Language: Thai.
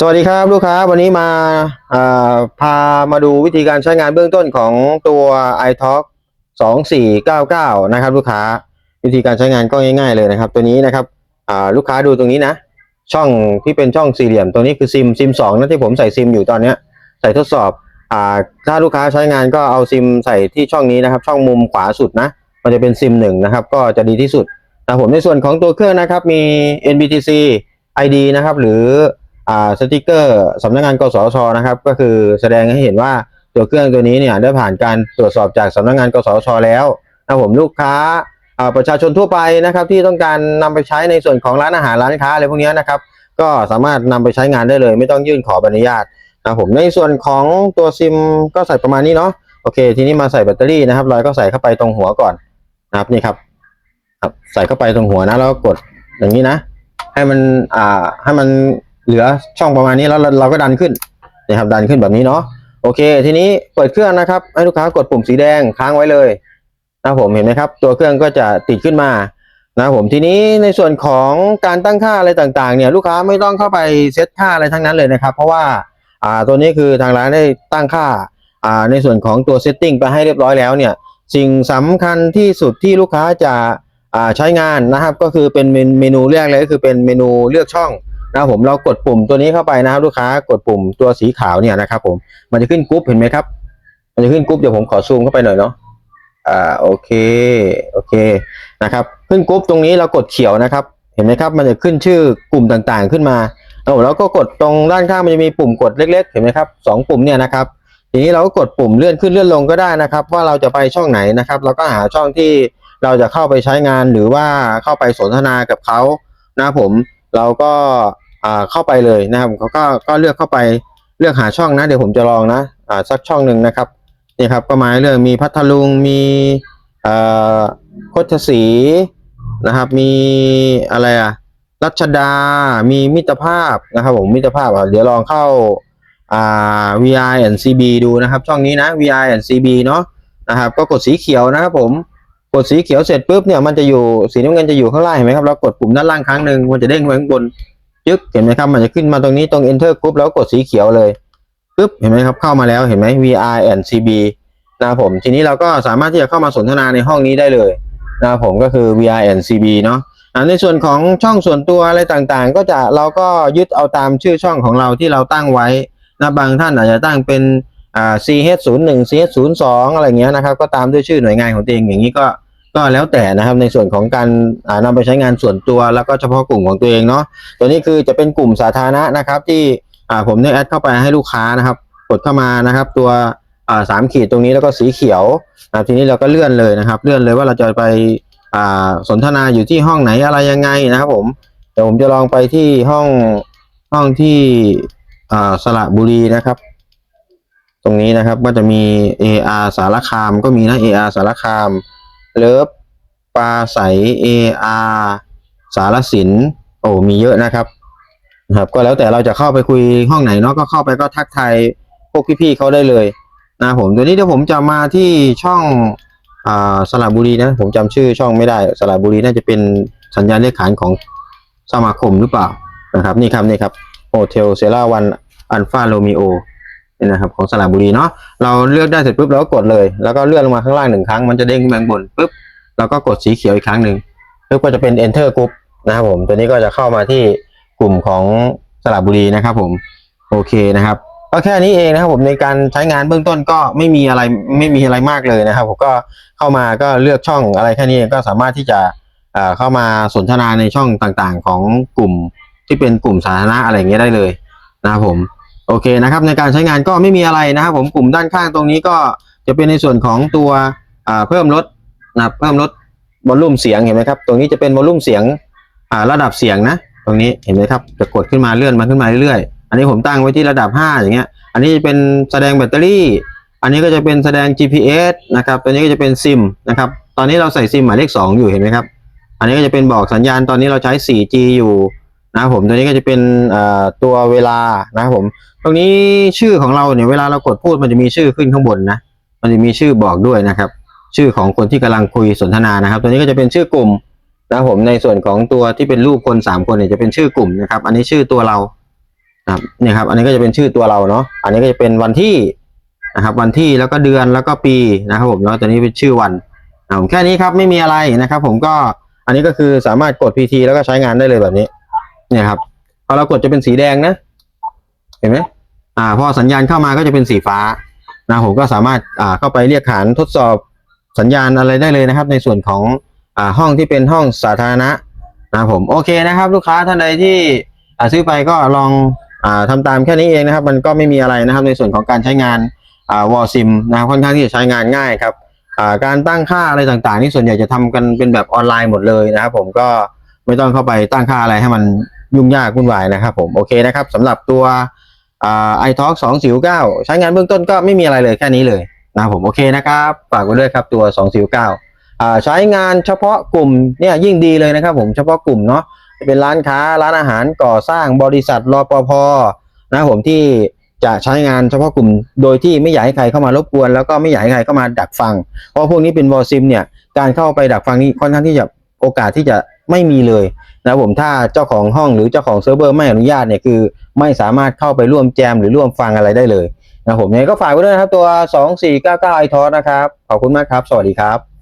สวัสดีครับลูกค้าวันนี้มาาพามาดูวิธีการใช้งานเบื้องต้นของตัว iTalk 2499 นะครับลูกค้าวิธีการใช้งานก็ง่าย ๆเลยนะครับ ตัวนี้นะครับลูกค้าดูตรงนี้นะ ช่องที่เป็นช่องสี่เหลี่ยมตัวนี้คือซิมซิมสองนะที่ผมใส่ซิมอยู่ตอนนี้ใส่ทดสอบอถ้าลูกค้าใช้งานก็เอาซิมใส่ที่ช่องนี้นะครับ ช่องมุมขวาสุดนะ มันจะเป็นซิมหนึ่งนะครับ ก็จะดีที่สุดนะผมในส่วนของตัวเครื่องนะครับมี NBTC ID นะครับหรือ อ่าสติกเกอร์สำนักงานกสชนะครับ ก็คือแสดงให้เห็นว่าตัวเครื่องตัวนี้เนี่ยได้ผ่านการตรวจสอบจากสำนักงานกสชแล้วนะผมลูกค้าประชาชนทั่วไปนะครับที่ต้องการนำไปใช้ในส่วนของร้านอาหารร้านค้าอะไรพวกนี้นะครับ ก็สามารถนำไปใช้งานได้เลย ไม่ต้องยื่นขอใบอนุญาตนะผมในส่วนของตัวซิมก็ใส่ประมาณนี้เนาะโอเค ทีนี้มาใส่แบตเตอรี่นะครับเราก็ใส่เข้าไปตรงหัวก่อนนะครับนี่ครับครับ ใส่เข้าไปตรงหัวนะแล้วกดอย่างนี้นะ ให้มันอ่าให้มัน เหลือช่องประมาณนี้แล้วเราก็ดันขึ้นนะครับดันขึ้นแบบนี้เนาะโอเค ทีนี้เปิดเครื่องนะครับ ให้ลูกค้ากดปุ่มสีแดงค้างไว้เลยนะผมเห็นไหมครับ ตัวเครื่องก็จะติดขึ้นมานะผมทีนี้ในส่วนของการตั้งค่าอะไรต่างๆ เนี่ยลูกค้าไม่ต้องเข้าไปเซตค่าอะไรทั้งนั้นเลยนะครับ เพราะว่าอ่าตัวนี้คือทางร้านได้ตั้งค่าอ่าในส่วนของตัวเซตติ้งไปให้เรียบร้อยแล้วเนี่ยสิ่งสำคัญที่สุดที่ลูกค้าจะอ่าใช้งานนะครับ ก็คือเป็นเมนเมนูแรกเลยก็คือเป็นเมนูเลือกช่อง นะครับผมเรากดปุ่มตัวนี้เข้าไปนะครับลูกค้ากดปุ่มตัวสีขาวเนี่ยนะครับผมมันจะขึ้นกรุ๊ปเห็นไหมครับ มันจะขึ้นกรุ๊ปเดี๋ยวผมขอซูมเข้าไปหน่อยเนาะอ่าโอเคโอเคนะครับขึ้นกรุ๊ปตรงนี้เรากดเขียวนะครับ เห็นไหมครับ มันจะขึ้นชื่อกลุ่มต่างๆขึ้นมาเอาแล้วก็กดตรงด้านข้างมันจะมีปุ่มกดเล็ก ๆ เห็นไหมครับสองปุ่มเนี่ยนะครับทีนี้เราก็กดปุ่มเลื่อนขึ้นเลื่อนลงก็ได้นะครับ ว่าเราจะไปช่องไหนนะครับ เราก็หาช่องที่เราจะเข้าไปใช้งานหรือว่าเข้าไปสนทนากับเขานะครับผมเราก็ เข้าไปเลยนะครับเขาก็ก็เลือกเข้าไปเลือกหาช่องนะ เดี๋ยวผมจะลองนะอ่าสักช่องหนึ่งนะครับนี่ครับก็หมายเรื่องมีพัทลุงมีเอ่อโคชศรีนะครับมีอะไรอะรัชดา มีมิตรภาพนะครับผมมิตรภาพอะเดี๋ยวลองเข้าอ่า VI and CB ดูนะครับ ช่องนี้นะ VI and CB เนาะนะครับ ก็กดสีเขียวนะครับผมกดสีเขียวเสร็จปุ๊บเนี่ยมันจะอยู่สีน้ำเงินจะอยู่ข้างล่างเห็นไหมครับเรากดปุ่มด้านล่างครั้งหนึ่งมันจะเด้งไปข้างบน ยึกเห็นไหมครับ มันจะขึ้นมาตรงนี้ตรง Enter Group แล้วกดสีเขียวเลยปุ๊บเห็นไหมครับเข้ามาแล้วเห็นไหม VI and CB นะครับผมทีนี้เราก็สามารถที่จะเข้ามาสนทนาในห้องนี้ได้เลยนะครับผมก็คือ VI and CB เนาะในส่วนของช่องส่วนตัวอะไรต่างๆ ก็จะเราก็ยึดเอาตามชื่อช่องของเราที่เราตั้งไว้นะบางท่านอาจจะตั้งเป็นอ่า CH01 CH02 อะไรเงี้ยนะครับ ก็ตามด้วยชื่อหน่วยงานของตัวเองอย่างนี้ก็ ก็แล้วแต่นะครับในส่วนของการานำไปใช้งานส่วนตัวแล้วก็เฉพาะกลุ่มของตัวเองเนาะตัวนี้คือจะเป็นกลุ่มสาธารณะนะครับ ที่ผมได้แอดเข้าไปให้ลูกค้านะครับ กดเข้ามานะครับ ตัวสามขีดตรงนี้แล้วก็สีเขียวนะทีนี้เราก็เลื่อนเลยนะครับ เลื่อนเลยว่าเราจะไปสนทนาอยู่ที่ห้องไหนอะไรยังไงนะครับ ผมเดี๋ยวผมจะลองไปที่ห้องห้องที่สระบุรีนะครับ ตรงนี้นะครับก็จะมี AR สารคามก็มีนะ AR สารคาม เลิฟปลาใส AR สารสินโอ้มีเยอะนะครับนะครับ ก็แล้วแต่เราจะเข้าไปคุยห้องไหนเนาะก็เข้าไปก็ทักทายพวกพี่ๆเขาได้เลยนะผมเดี๋ยวนี้เดี๋ยวผมจะมาที่ช่องอ่าสระบุรีนะผมจำชื่อช่องไม่ได้สระบุรีน่าจะเป็นสัญญาณเลขขานของสมาคมหรือเปล่านะครับนี่ครับนี่ครับโฮเทลเซราวันอัลฟาโรมิโอ นี่นะครับของสระบุรีเนาะเราเลือกได้เสร็จปุ๊บเราก็กดเลย แล้วก็เลื่อนลงมาข้างล่างหนึ่งครั้งมันจะเด้งขึ้นมาข้างบนปุ๊บเราก็กดสีเขียวอีกครั้งหนึ่งปุ๊บก็จะเป็น enter group นะครับผมตัวนี้ก็จะเข้ามาที่กลุ่มของสระบุรีนะครับผมโอเคนะครับก็แค่นี้เองนะครับผมในการใช้งานเบื้องต้นก็ไม่มีอะไรไม่มีอะไรมากเลยนะครับผมก็เข้ามาก็เลือกช่องอะไรแค่นี้ก็สามารถที่จะเข้ามาสนทนาในช่องต่างๆ ของกลุ่มที่เป็นกลุ่มสาธารณะอะไรเงี้ยได้เลยนะครับผม โอเคนะครับในการใช้งานก็ไม่มีอะไรนะครับ ผมกลุ่มด้านข้างตรงนี้ก็จะเป็นในส่วนของตัวเพิ่มลดนะเพิ่มลดวอลลุ่มเสียงเห็นไหมครับ ตรงนี้จะเป็นวอลลุ่มเสียงระดับเสียงนะ ตรงนี้เห็นไหมครับจะกดขึ้นมาเลื่อนมาขึ้นมาเรื่อยๆอันนี้ผมตั้งไว้ที่ระดับ 5 อย่างเงี้ย อันนี้จะเป็นแสดงแบตเตอรี่ อันนี้ก็จะเป็นแสดง GPS นะครับตัวนี้ก็จะเป็นซิมนะครับตอนนี้เราใส่ซิมหมายเลข2อยู่เห็นไหมครับอันนี้ก็จะเป็นบอกสัญญาณตอนนี้เราใช้ 4G อยู่ นะครับผมตัวนี้ก็จะเป็นตัวเวลานะครับผม ตรงนี้ชื่อของเราเนี่ยเวลาเรากดพูดมันจะมีชื่อขึ้นข้างบนนะมันจะมีชื่อบอกด้วยนะครับ ชื่อของคนที่กำลังคุยสนทนานะครับ ตัวนี้ก็จะเป็นชื่อกลุ่มนะครับผมในส่วนของตัวที่เป็นรูปคนสามคนเนี่ยจะเป็นชื่อกลุ่มนะครับ อันนี้ชื่อตัวเรานะครับเนี่ยครับ อันนี้ก็จะเป็นชื่อตัวเราเนาะอันนี้ก็จะเป็นวันที่นะครับ วันที่แล้วก็เดือนแล้วก็ปีนะครับผมเนาะตัวนี้เป็นชื่อวันนะผมแค่นี้ครับไม่มีอะไรนะครับ ผมก็อันนี้ก็คือสามารถกด PT แล้วก็ใช้งานได้เลยแบบนี้ เนี่ยครับพอเรากดจะเป็นสีแดงนะ เห็นไหมอ่า พอสัญญาณเข้ามาก็จะเป็นสีฟ้านะผมก็สามารถอ่าเข้าไปเรียกขานทดสอบสัญญาณอะไรได้เลยนะครับ ในส่วนของอ่าห้องที่เป็นห้องสาธารณะนะผมโอเคนะครับ ลูกค้าท่านใดที่อ่าซื้อไปก็ลองอ่าทำตามแค่นี้เองนะครับ มันก็ไม่มีอะไรนะครับ ในส่วนของการใช้งานอ่าวอลซิมนะครับค่อนข้างที่จะใช้งานง่ายครับอ่าการตั้งค่าอะไรต่างๆนี่ส่วนใหญ่จะทำกันเป็นแบบออนไลน์หมดเลยนะครับ ผมก็ไม่ต้องเข้าไปตั้งค่าอะไรให้มัน ยุ่งยากวุ่นวายนะครับผมโอเคนะครับสำหรับตัวไอท็อกสองสิวเก้าใช้งานเบื้องต้นก็ไม่มีอะไรเลยแค่นี้เลยนะผมโอเคนะครับฝากไว้ด้วยครับตัวสองสิวเก้าใช้งานเฉพาะกลุ่มเนี่ยยิ่งดีเลยนะครับผมเฉพาะกลุ่มเนาะเป็นร้านค้าร้านอาหารก่อสร้างบริษัทรปภนะผมที่จะใช้งานเฉพาะกลุ่มโดยที่ไม่อยากให้ใครเข้ามารบกวน แล้วก็ไม่อยากให้ใครเข้ามาดักฟัง เพราะพวกนี้เป็นวอลซิมเนี่ยการเข้าไปดักฟังนี่ค่อนข้างที่จะโอกาสที่จะไม่มีเลย นะครับผมถ้าเจ้าของห้องหรือเจ้าของเซิร์ฟเวอร์ไม่อนุญาตเนี่ยคือ ไม่สามารถเข้าไปร่วมแจมหรือร่วมฟังอะไรได้เลยนะครับผมยังไงก็ฝากไว้ด้วยนะครับตัว 2499 i t o s นะครับ ขอบคุณมากครับ สวัสดีครับ